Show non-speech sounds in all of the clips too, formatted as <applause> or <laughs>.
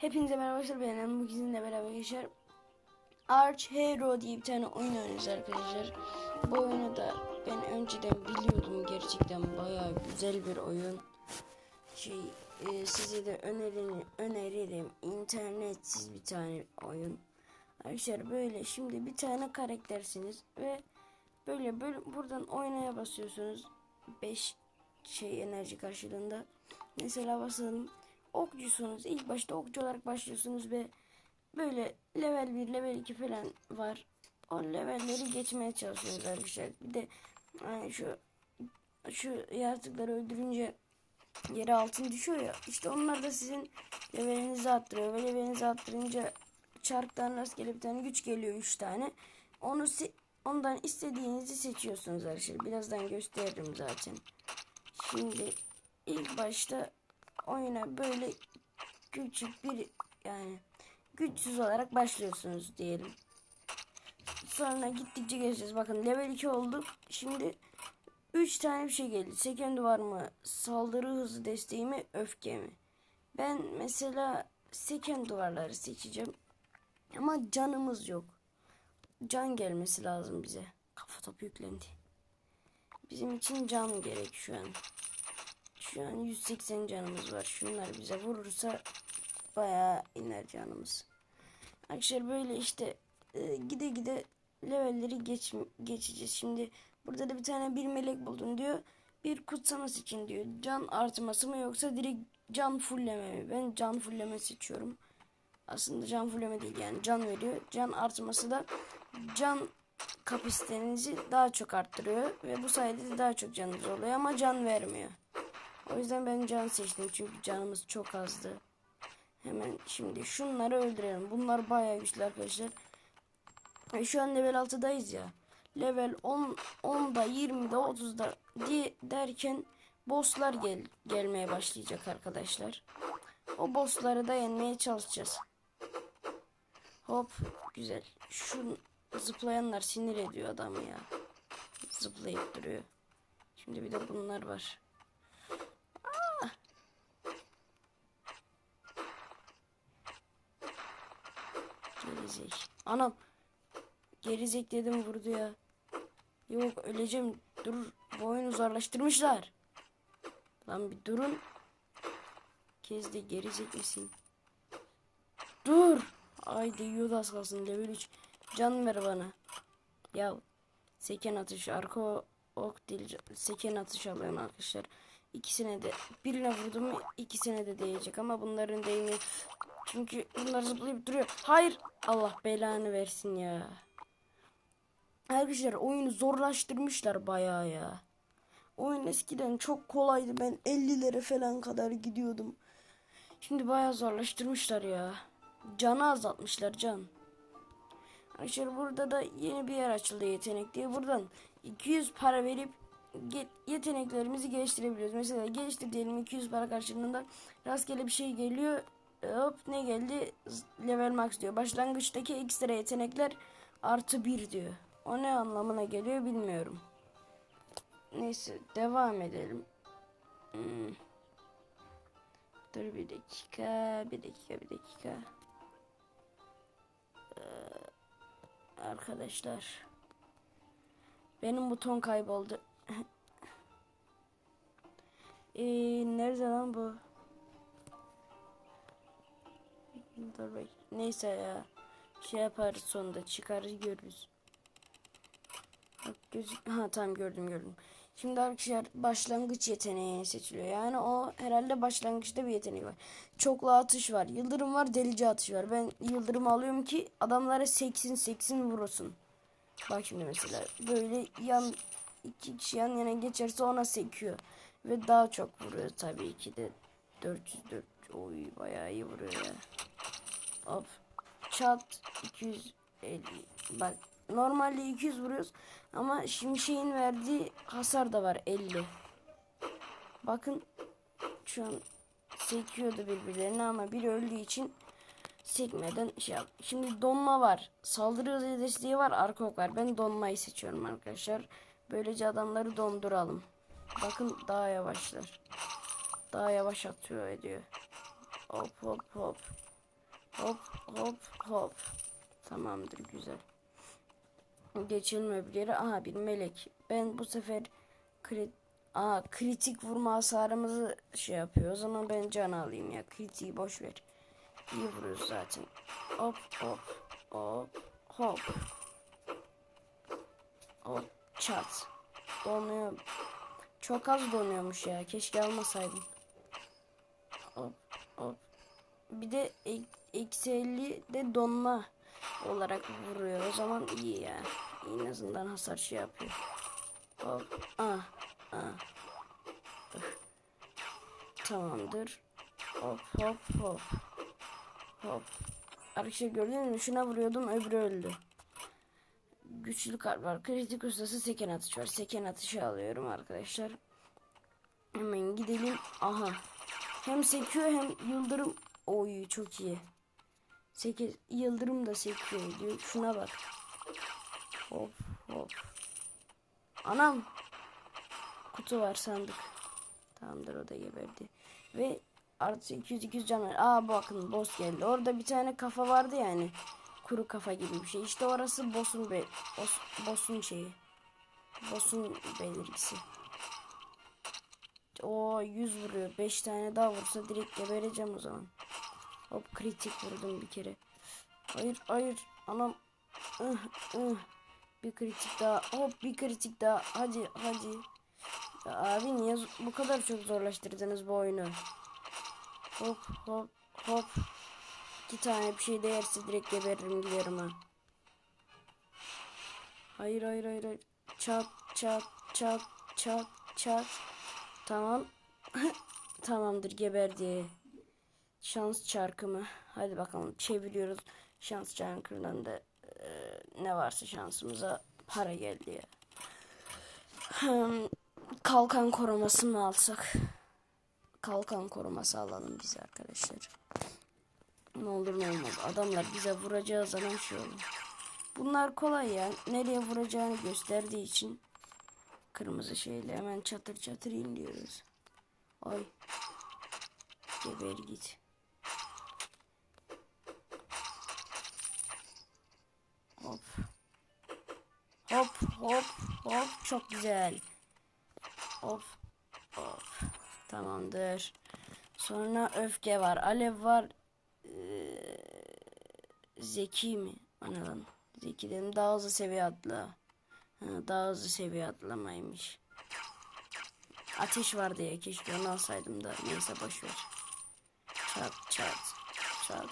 Hepinize merhaba arkadaşlar ben bu sizinle beraber geçer. Arch Hero diye bir tane oyun oynuyoruz arkadaşlar. Bu oyunu da ben önceden biliyordum gerçekten bayağı güzel bir oyun. Şey e, size de önerini öneririm. İnternetsiz bir tane oyun. Arkadaşlar böyle şimdi bir tane karaktersiniz ve böyle böyle buradan oynaya basıyorsunuz. 5 şey enerji karşılığında. Mesela basalım okçusunuz. İlk başta okçu olarak başlıyorsunuz ve böyle level 1, level 2 falan var. O levelleri geçmeye çalışıyorsunuz arkadaşlar. Bir de yani şu şu yaratıkları öldürünce yere altın düşüyor ya. İşte onlar da sizin levelinizi arttırıyor. Ve levelinizi arttırınca çarktan rastgele bir tane güç geliyor 3 tane. Onu ondan istediğinizi seçiyorsunuz arkadaşlar. Birazdan gösteririm zaten. Şimdi ilk başta oyuna böyle küçük bir yani güçsüz olarak başlıyorsunuz diyelim. Sonra gittikçe geçeceğiz. Bakın level 2 olduk. Şimdi 3 tane bir şey geldi. Seken duvar mı? Saldırı hızı desteği mi? Öfke mi? Ben mesela seken duvarları seçeceğim. Ama canımız yok. Can gelmesi lazım bize. Kafa topu yüklendi. Bizim için can gerek şu an. Şu an 180 canımız var. Şunlar bize vurursa bayağı iner canımız. Arkadaşlar böyle işte e, gide gide levelleri geç, geçeceğiz. Şimdi burada da bir tane bir melek buldum diyor. Bir kutsaması için diyor. Can artması mı yoksa direkt can fulleme mi? Ben can fulleme seçiyorum. Aslında can fulleme değil yani can veriyor. Can artması da can kapasitenizi daha çok arttırıyor. Ve bu sayede de daha çok canınız oluyor ama can vermiyor. O yüzden ben can seçtim çünkü canımız çok azdı. Hemen şimdi şunları öldürelim. Bunlar bayağı güçlü arkadaşlar. E, şu an level 6'dayız ya. Level 10, 10'da 20'de 30'da diye derken bosslar gel gelmeye başlayacak arkadaşlar. O bossları da yenmeye çalışacağız. Hop güzel. Şu zıplayanlar sinir ediyor adamı ya. Zıplayıp duruyor. Şimdi bir de bunlar var. Gerizek. Anam. Gerizek dedim vurdu ya. Yok öleceğim. Dur. Bu oyunu zorlaştırmışlar. Lan bir durun. Kez de gerizek misin? Dur. Ay değiyordu az kalsın. Level 3. Can ver bana. Ya. Seken atış. Arka ok değil. Seken atış alıyorum arkadaşlar. İkisine de. Birine vurdum ikisine de değecek. Ama bunların değmiyor. Çünkü bunlar zıplayıp duruyor. Hayır. Allah belanı versin ya. Arkadaşlar oyunu zorlaştırmışlar bayağı ya. Oyun eskiden çok kolaydı. Ben 50'lere falan kadar gidiyordum. Şimdi bayağı zorlaştırmışlar ya. Canı azaltmışlar can. Arkadaşlar burada da yeni bir yer açıldı yetenek diye. Buradan 200 para verip yeteneklerimizi geliştirebiliyoruz. Mesela geliştir diyelim 200 para karşılığında rastgele bir şey geliyor. Hop ne geldi? Level max diyor. Başlangıçtaki ekstra yetenekler artı 1 diyor. O ne anlamına geliyor bilmiyorum. Neyse devam edelim. Hmm. Dur bir dakika, bir dakika, bir dakika. Ee, arkadaşlar. Benim buton kayboldu. Ee, nerede lan bu? Dur bek. Neyse ya. Şey yaparız sonunda çıkarız görürüz. Bak gözük ha tamam gördüm gördüm. Şimdi arkadaşlar başlangıç yeteneği seçiliyor. Yani o herhalde başlangıçta bir yetenek var. Çoklu atış var. Yıldırım var, delici atış var. Ben yıldırım alıyorum ki adamlara seksin seksin vurursun. Bak şimdi mesela böyle yan iki kişi yan yana geçerse ona sekiyor. Ve daha çok vuruyor tabii ki de. 404 oy bayağı iyi vuruyor ya. Hop. Çat 250. Bak normalde 200 vuruyoruz ama şimşeğin verdiği hasar da var 50. Bakın şu an sekiyordu birbirlerine ama biri öldüğü için sekmeden şey yap. Şimdi donma var. Saldırı hızı desteği var. Arka ok var. Ben donmayı seçiyorum arkadaşlar. Böylece adamları donduralım. Bakın daha yavaşlar. Daha yavaş atıyor ediyor. Hop hop hop. Hop hop hop. Tamamdır güzel. Geçelim öbür yere. Aha bir melek. Ben bu sefer krit Aa, kritik vurma hasarımızı şey yapıyor. O zaman ben can alayım ya. Kritiği boş ver. İyi vuruyoruz zaten. Hop hop hop hop. Hop çat. Donuyor. Çok az donuyormuş ya. Keşke almasaydım. Hop hop. Bir de ek- eksi 50 de donma olarak vuruyor. O zaman iyi ya. En azından hasar şey yapıyor. Hop. Ah. Ah. Tamamdır. Hop hop hop. Hop. Arkadaşlar gördünüz mü? Şuna vuruyordum öbürü öldü. Güçlü kart var. Kritik ustası seken atış var. Seken atışı alıyorum arkadaşlar. Hemen gidelim. Aha. Hem sekiyor hem yıldırım. Oy çok iyi. 8 yıldırım da sekiyor diyor. Şuna bak. Hop hop. Anam. Kutu var sandık. Tamamdır o da geberdi. Ve artı 200 200 can var. Aa bakın boss geldi. Orada bir tane kafa vardı yani. Kuru kafa gibi bir şey. İşte orası boss'un be boss, boss'un şeyi. Boss'un belirgisi. O 100 vuruyor. 5 tane daha vursa direkt gebereceğim o zaman. Hop kritik vurdum bir kere. Hayır hayır. Anam. Ih, ih. Bir kritik daha. Hop bir kritik daha. Hadi hadi. Ya abi niye bu kadar çok zorlaştırdınız bu oyunu? Hop hop hop. İki tane bir şey değerse direkt geberirim giderim ha. Hayır hayır hayır hayır. Çat çat çat çat çat. Tamam. <laughs> Tamamdır geberdi. Şans çarkımı. Hadi bakalım çeviriyoruz. Şans çarkından da eee, ne varsa şansımıza para geldi ya. Kalkan koruması mı alsak? Kalkan koruması alalım biz arkadaşlar. Ne olur ne olmaz. Adamlar bize vuracağı zaman şey olur. Bunlar kolay ya. Nereye vuracağını gösterdiği için kırmızı şeyle hemen çatır çatır indiriyoruz. Ay. Geber git. Hop. Hop hop hop çok güzel. Hop hop. Tamamdır. Sonra öfke var. Alev var. Zeki mi? Ana lan. Zeki dedim. Daha hızlı seviye atla. Ha, daha hızlı seviye atlamaymış. Ateş var diye keşke onu alsaydım da. Neyse boş ver. Çat çat çat.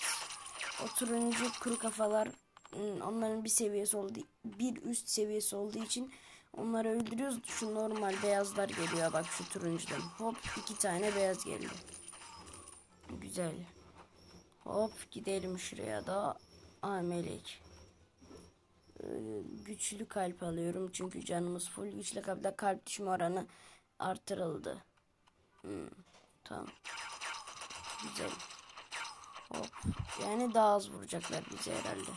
O turuncu kuru kafalar hmm, onların bir seviyesi oldu bir üst seviyesi olduğu için onları öldürüyoruz. Şu normal beyazlar geliyor bak şu turuncudan. Hop iki tane beyaz geldi. Güzel. Hop gidelim şuraya da. Aa melek. Ee, güçlü kalp alıyorum çünkü canımız full. Güçlü kalpte kalp düşme oranı artırıldı. Hmm, tamam. Güzel. Hop. Yani daha az vuracaklar bize herhalde.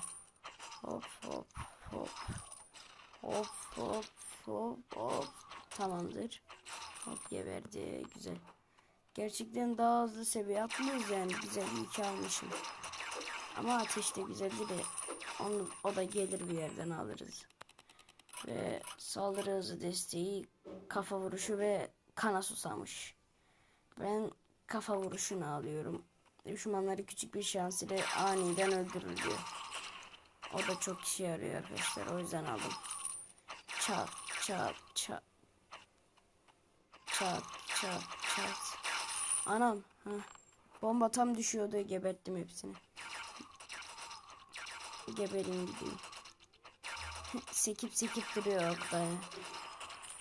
Hop hop hop. Hop hop hop hop. Tamamdır. Hop geberdi. Güzel. Gerçekten daha hızlı seviye atlıyoruz yani. Güzel iyi ki almışım. Ama ateş de güzeldi de onu, o da gelir bir yerden alırız. Ve saldırı hızı desteği, kafa vuruşu ve kana susamış. Ben kafa vuruşunu alıyorum. Düşmanları küçük bir şans ile aniden öldürülüyor. O da çok işe yarıyor arkadaşlar. O yüzden aldım. Çat çat çat. Çat çat çat. Anam. Heh. Bomba tam düşüyordu. Geberttim hepsini. Gebereyim gideyim. <laughs> sekip sekip duruyor orada ya.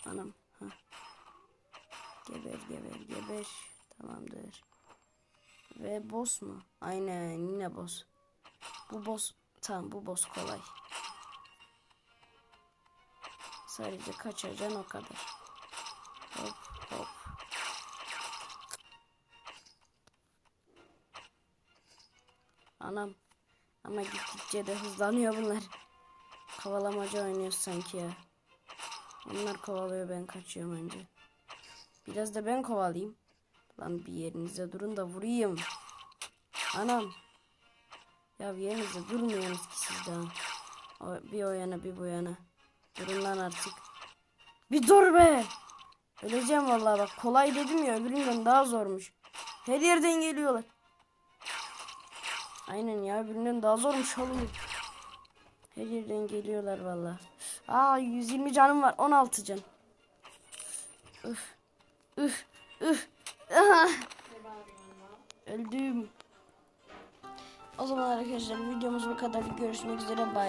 Anam. Heh. Geber geber geber. Tamamdır. Ve boss mu? Aynen yine boss. Bu boss tamam bu boss kolay. Sadece kaçacaksın o kadar. Hop Anam. Ama gittikçe de hızlanıyor bunlar. Kovalamaca oynuyoruz sanki ya. Onlar kovalıyor ben kaçıyorum önce. Biraz da ben kovalayayım. Lan bir yerinize durun da vurayım. Anam. Ya yerinizde durmuyorsunuz ki siz daha. O, bir o yana bir bu yana. Durun lan artık. Bir dur be. Öleceğim vallahi bak kolay dedim ya öbüründen daha zormuş. Her yerden geliyorlar. Aynen ya öbüründen daha zormuş oğlum. Her yerden geliyorlar vallahi. Aa 120 canım var 16 can. Üf. Üf. Üf. Aha. Öldüm. O zaman arkadaşlar videomuz bu kadar. Görüşmek üzere. Bay